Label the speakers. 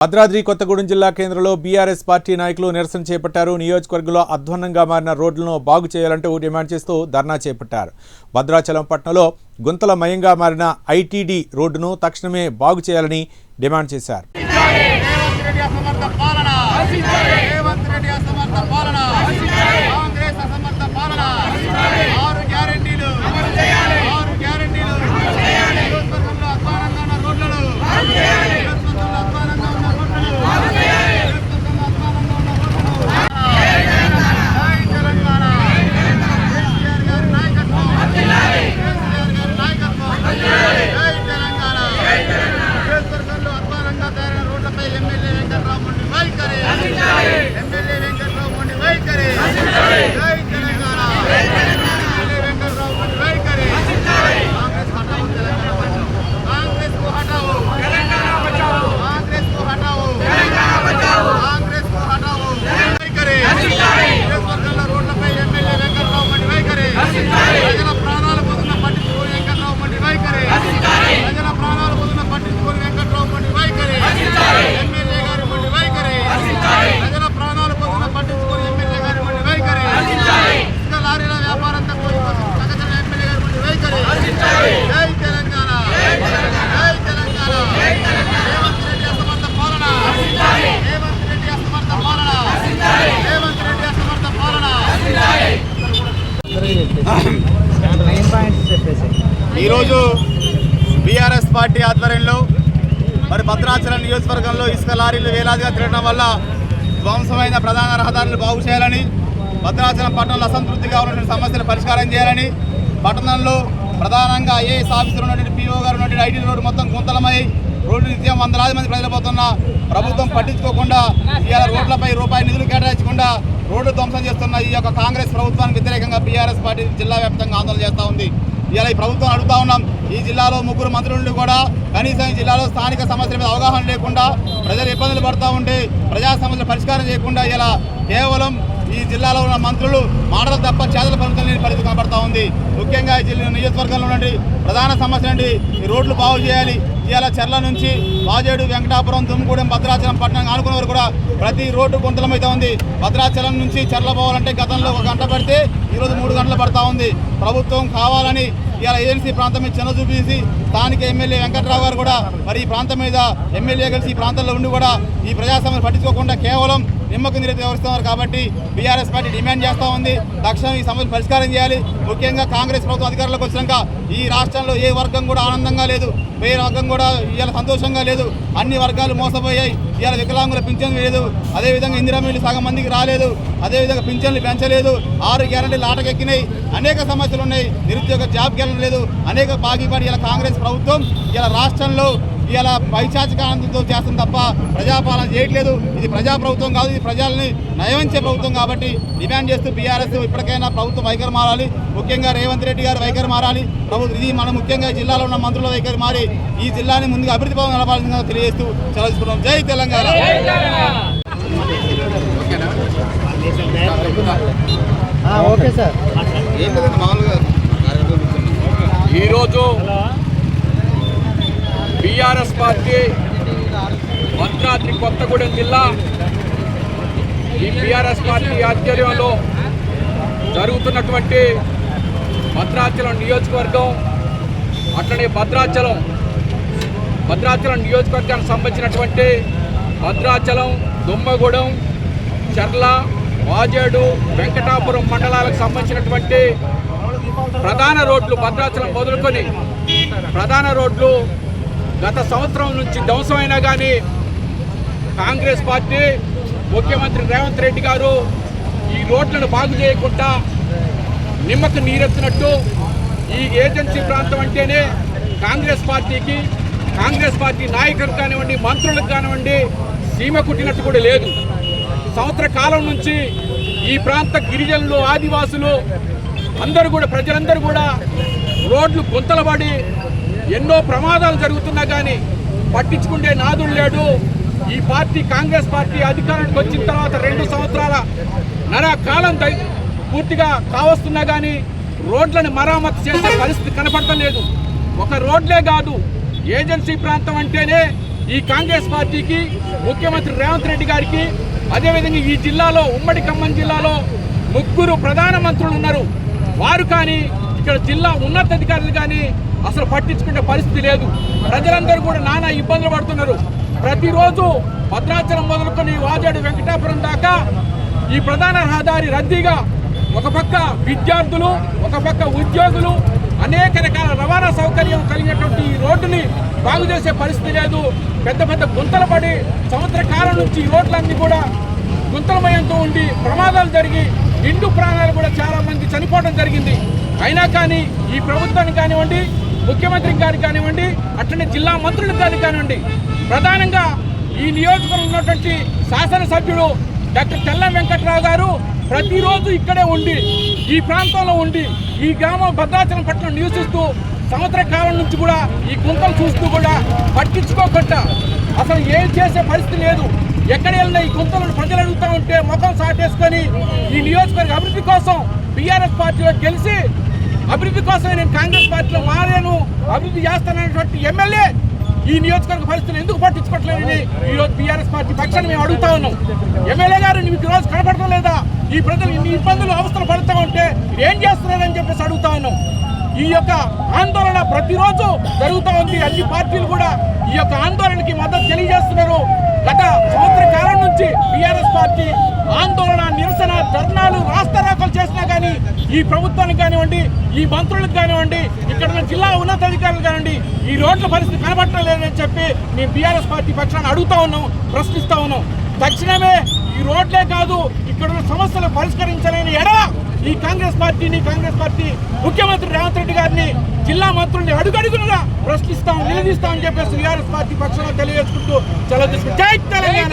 Speaker 1: భద్రాద్రి కొత్తగూడెం జిల్లా కేంద్రంలో BRS party నాయకులు నిరసన చేపట్టారు. నియోజకవర్గంలో అధ్వాన్నంగా మారిన రోడ్లను బాగు చేయాలంటూ డిమాండ్ చేస్తూ ధర్నా చేపట్టారు. భద్రాచలం పట్టణంలో గుంతలమయంగా మారిన ఐటీడీ రోడ్డును తక్షణమే బాగు చేయాలని డిమాండ్ చేశారు.
Speaker 2: రేవంత్ రెడ్డి అసమర్థ పాలన రేవంత్ రెడ్డి అసమర్థ పాలన కాంగ్రెస్ అసమర్థ పాలన ఆరు గ్యారెంటీలు ఆరు గ్యారెంటీలు నియోజకవర్గంలో అధ్వానంగా ఉన్న రోడ్లను నియోజకవర్గంలో అధ్వానంగా ఉన్న రోడ్లను నియోజకవర్గంలో అధ్వానంగా ఉన్న రోడ్లను జై తెలంగాణ కేసీఆర్ గారి నాయకత్వం కేసీఆర్ గారి నాయకత్వం జై తెలంగాణ నియోజకవర్గంలో అధ్వానంగా తయారైన రోడ్లపై ఎమ్మెల్యే వెంకట్రావు మొండి వైఖరి ఎమ్మెల్యే వెంకట్రావు మొండి వైఖరి జై తెలంగాణ ఎమ్మెల్యే వెంకట్రావు మొండి వైఖరి కాంగ్రెస్ హటావు తెలంగాణ బచావో కాంగ్రెస్కు హటావు తెలంగాణ బచావో కాంగ్రెస్కు హటావు తెలంగాణ బచావో కాంగ్రెస్కు హటావు వైఖరి నియోజకవర్గంలో రోడ్లపై ఎమ్మెల్యే వెంకట్రావు మొండి వైఖరి ప్రజల ప్రాణాలు పొందిన పట్టించుకోని వెంకట్రావు మొండి వైఖరి ప్రజల ప్రాణాలు పొందిన పట్టించుకోని వెంకట్రావు మొండి వైఖరి ఎమ్మెల్యే గారి మొండి వైఖరి ప్రజల ప్రాణాలు పొందిన పట్టించుకోని ఎమ్మెల్యే గారి మొండి వైఖరి ఇసుక లారీల వ్యాపారంతో సగజన ఎమ్మెల్యే గారి మొండి వైఖరి జై తెలంగాణ జై తెలంగాణ రేవంత్ రెడ్డి అసమర్థ పాలన రేవంత్ రెడ్డి అసమర్థ పాలన రేవంత్ రెడ్డి అసమర్థ పాలన
Speaker 3: మెయిన్ పాయింట్స్ చెప్పేసి
Speaker 2: ఈరోజు బీఆర్ఎస్ పార్టీ ఆధ్వర్యంలో మరి భద్రాచలం నియోజకవర్గంలో ఇసుక లారీలు వేలాదిగా తిరగడం వల్ల ధ్వంసమైన ప్రధాన రహదారులు బాగు చేయాలని భద్రాచలం పట్టణంలో అసంతృప్తిగా ఉన్నటువంటి సమస్యలు పరిష్కారం చేయాలని పట్టణంలో ప్రధానంగా ఐఏఎస్ ఆఫీసర్ ఉన్నటువంటి పీఓ గారు ఉన్నటువంటి ఐటీ రోడ్డు మొత్తం గుంతలమై రోడ్డు నిత్యం వందలాది మంది ప్రజలు పోతున్న ప్రభుత్వం పట్టించుకోకుండా ఇవాళ రోడ్లపై రూపాయి నిధులు కేటాయించకుండా రోడ్డు ధ్వంసం చేస్తున్న ఈ యొక్క కాంగ్రెస్ ప్రభుత్వానికి వ్యతిరేకంగా బీఆర్ఎస్ పార్టీ జిల్లా వ్యాప్తంగా ఆందోళన చేస్తూ ఉంది. ఇలా ఈ ప్రభుత్వం అడుగుతా ఉన్నాం ఈ జిల్లాలో ముగ్గురు మంత్రులు కూడా కనీసం ఈ జిల్లాలో స్థానిక సమస్యల మీద అవగాహన లేకుండా ప్రజలు ఇబ్బందులు పడుతూ ఉంటే ప్రజా సమస్యలు పరిష్కారం చేయకుండా ఇలా కేవలం ఈ జిల్లాలో ఉన్న మంత్రులు మాటలు తప్ప చేతల పనులు లేని పరిస్థితి కనబడతా ఉంది. ముఖ్యంగా ఈ జిల్లా నియోజకవర్గంలో నుండి ప్రధాన సమస్య నుండి ఈ రోడ్లు బాగు చేయాలి ఇవాళ చెర్ల నుంచి వాజేడు వెంకటాపురం దుమ్ముగూడెం భద్రాచలం పట్టణం ఆనుకున్న వరకు కూడా ప్రతి రోడ్డు గుంతలమైతే ఉంది. భద్రాచలం నుంచి చెర్ల పోవాలంటే గతంలో ఒక గంట పడితే ఈరోజు మూడు గంటలు పడతా ఉంది. ప్రభుత్వం కావాలని ఇలా ఏజెన్సీ ప్రాంతం మీద చిన్న చూపించి స్థానిక ఎమ్మెల్యే వెంకట్రావు గారు కూడా మరి ఈ ప్రాంతం మీద ఎమ్మెల్యే కలిసి ఈ ప్రాంతంలో ఉండి కూడా ఈ ప్రజాస్వామ్యం పట్టించుకోకుండా కేవలం నిమ్మకు నీరు వ్యవహరిస్తున్నారు కాబట్టి బీఆర్ఎస్ పార్టీ డిమాండ్ చేస్తూ ఉంది. తక్షణం ఈ సమస్యలు పరిష్కారం చేయాలి. ముఖ్యంగా కాంగ్రెస్ ప్రభుత్వం అధికారంలోకి వచ్చినాక ఈ రాష్ట్రంలో ఏ వర్గం కూడా ఆనందంగా లేదు. ఏ వర్గం కూడా ఇలా సంతోషంగా లేదు. అన్ని వర్గాలు మోసపోయాయి. ఇవాళ వికలాంగుల పింఛన్లు లేదు. అదేవిధంగా ఇందిరామీలు సగం మందికి రాలేదు. అదేవిధంగా పింఛన్లు పెంచలేదు. ఆరు గ్యారంటీలు ఆటకెక్కినాయి. అనేక సమస్యలు ఉన్నాయి. నిరుద్యోగ జాబ్ గ్యారెంటీ లేదు. అనేక బాగిపడి ఇలా కాంగ్రెస్ ప్రభుత్వం ఇలా రాష్ట్రంలో ఇలా పైచాచిక ఆనందంతో చేస్తుంది తప్ప ప్రజాపాలన చేయట్లేదు. ఇది ప్రజా ప్రభుత్వం కాదు ఇది ప్రజల్ని నయవంచే ప్రభుత్వం కాబట్టి డిమాండ్ చేస్తూ బీఆర్ఎస్ ఇప్పటికైనా ప్రభుత్వం వైఖరి మారాలి. ముఖ్యంగా రేవంత్ రెడ్డి గారు వైఖరి మారాలి. ప్రభుత్వం ఇది మన ముఖ్యంగా జిల్లాలో ఉన్న మంత్రుల వైఖరి మారి ఈ జిల్లాని ముందుగా అభివృద్ధి పదం నడపాల్సిందిగా తెలియజేస్తూ చదివిస్తున్నాం జై తెలంగాణ!
Speaker 3: Okay sir.
Speaker 4: ఈరోజు టిఆర్ఎస్ పార్టీ భద్రాద్రి కొత్తగూడెం జిల్లా ఈ టీఆర్ఎస్ పార్టీ ఆధ్వర్యంలో జరుగుతున్నటువంటి భద్రాచలం నియోజకవర్గం అట్లనే భద్రాచలం భద్రాచలం నియోజకవర్గానికి సంబంధించినటువంటి భద్రాచలం దుమ్మగూడెం చర్ల వాజేడు వెంకటాపురం మండలాలకు సంబంధించినటువంటి ప్రధాన రోడ్లు భద్రాచలం మొదలుకొని ప్రధాన రోడ్లు గత సంవత్సరం నుంచి ధ్వంసమైనా కానీ కాంగ్రెస్ పార్టీ ముఖ్యమంత్రి రేవంత్ రెడ్డి గారు ఈ రోడ్లను బాగు చేయకుండా నిమ్మకు నీరెత్తినట్టు ఈ ఏజెన్సీ ప్రాంతం అంటేనే కాంగ్రెస్ పార్టీకి కాంగ్రెస్ పార్టీ నాయకులకు కానివ్వండి మంత్రులకు కానివ్వండి సీమ కుట్టినట్టు కూడా లేదు. సంవత్సర కాలం నుంచి ఈ ప్రాంత గిరిజనులు ఆదివాసులు అందరూ కూడా ప్రజలందరూ కూడా రోడ్లు గుంతలబడి ఎన్నో ప్రమాదాలు జరుగుతున్నా కానీ పట్టించుకుంటే నాదుడు లేడు. ఈ పార్టీ కాంగ్రెస్ పార్టీ అధికారానికి వచ్చిన తర్వాత రెండు సంవత్సరాల నర కాలం పూర్తిగా కావస్తున్నా కానీ రోడ్లను మరామతు చేసే పరిస్థితి కనపడటం లేదు. ఒక రోడ్లే కాదు ఏజెన్సీ ప్రాంతం అంటేనే ఈ కాంగ్రెస్ పార్టీకి ముఖ్యమంత్రి రేవంత్ రెడ్డి గారికి అదేవిధంగా ఈ జిల్లాలో ఉమ్మడి ఖమ్మం జిల్లాలో ముగ్గురు ప్రధాన మంత్రులు ఉన్నారు. వారు కానీ ఇక్కడ జిల్లా ఉన్నతాధికారులు కానీ అసలు పట్టించుకునే పరిస్థితి లేదు. ప్రజలందరూ కూడా నానా ఇబ్బందులు పడుతున్నారు. ప్రతిరోజు భద్రాచలం మొదలుకొని వాజాడు వెంకటాపురం దాకా ఈ ప్రధాన రహదారి రద్దీగా ఒక పక్క విద్యార్థులు ఒక పక్క ఉద్యోగులు అనేక రకాల రవాణా సౌకర్యం కలిగినటువంటి ఈ రోడ్డుని బాగు చేసే పరిస్థితి లేదు. పెద్ద పెద్ద గుంతలు పడి సంవత్సర కాలం నుంచి ఈ రోడ్లన్నీ కూడా గుంతలమయంతో ఉండి ప్రమాదాలు జరిగి నిండు ప్రాణాలు కూడా చాలా మంది చనిపోవడం జరిగింది. అయినా కానీ ఈ ప్రభుత్వానికి కానివ్వండి ముఖ్యమంత్రి గారికి కానివ్వండి అట్లనే జిల్లా మంత్రులకు కానీ కానివ్వండి ప్రధానంగా ఈ నియోజకవర్గం ఉన్నటువంటి శాసనసభ్యుడు డాక్టర్ తెల్ల వెంకట్రావు గారు ప్రతిరోజు ఇక్కడే ఉండి ఈ ప్రాంతంలో ఉండి ఈ గ్రామం భద్రాచలం పట్టణం నివసిస్తూ సంవత్సర కాలం నుంచి కూడా ఈ గుంతలు చూస్తూ కూడా పట్టించుకోకుండా అసలు ఏం చేసే పరిస్థితి లేదు. ఎక్కడ వెళ్ళినా ఈ గుంతలను ప్రజలు అడుగుతూ ఉంటే మొత్తం సాటేసుకొని ఈ నియోజకవర్గ అభివృద్ధి కోసం బీఆర్ఎస్ పార్టీలో గెలిచి అభివృద్ధి కోసమే నేను కాంగ్రెస్ పార్టీలో మారాను అభివృద్ధి చేస్తాననేటువంటి ఎమ్మెల్యే ఈ నియోజకవర్గ పరిస్థితులు ఎందుకు పట్టించుకోవట్లేదని ఈ రోజు బీఆర్ఎస్ పార్టీ పక్షాన్ని మేము అడుగుతా ఉన్నాం. ఎమ్మెల్యే గారు మీకు ఈరోజు రోజు కనపడటం లేదా? ఈ ప్రజలు ఇన్ని ఇబ్బందులు అవస్థలు పడుతూ ఉంటే ఏం చేస్తున్నారని చెప్పేసి అడుగుతా ఉన్నాం. ఈ యొక్క ఆందోళన ప్రతిరోజు జరుగుతూ ఉంది. అన్ని పార్టీలు కూడా ఈ యొక్క ఆందోళనకి మద్దతు తెలియజేస్తున్నారు. గత సంవత్సర కాలం నుంచి బీఆర్ఎస్ పార్టీ ఆందోళన నిరసన ధర్నాలు రాస్తారాకలు చేసినా కానీ ఈ ప్రభుత్వానికి కానివ్వండి ఈ మంత్రులకు కానివ్వండి ఇక్కడ ఉన్న జిల్లా ఉన్నతాధికారులు కానివ్వండి ఈ రోడ్ల పరిస్థితి కనబడటం లేదని చెప్పి మేము బీఆర్ఎస్ పార్టీ పక్షాన్ని అడుగుతా ఉన్నాం ప్రశ్నిస్తా ఉన్నాం. తక్షణమే ఈ రోడ్లే కాదు ఇక్కడ ఉన్న సమస్యలు పరిష్కరించలేని ఎడ ఈ కాంగ్రెస్ పార్టీని కాంగ్రెస్ పార్టీ ముఖ్యమంత్రి రేవంత్ రెడ్డి గారిని జిల్లా మంత్రుల్ని అడుగడుగునగా ప్రశ్నిస్తాం నిలదీస్తామని చెప్పేసి బీఆర్ఎస్ పార్టీ పక్షాన తెలియజేసుకుంటూ సెలవు జై తెలంగాణ!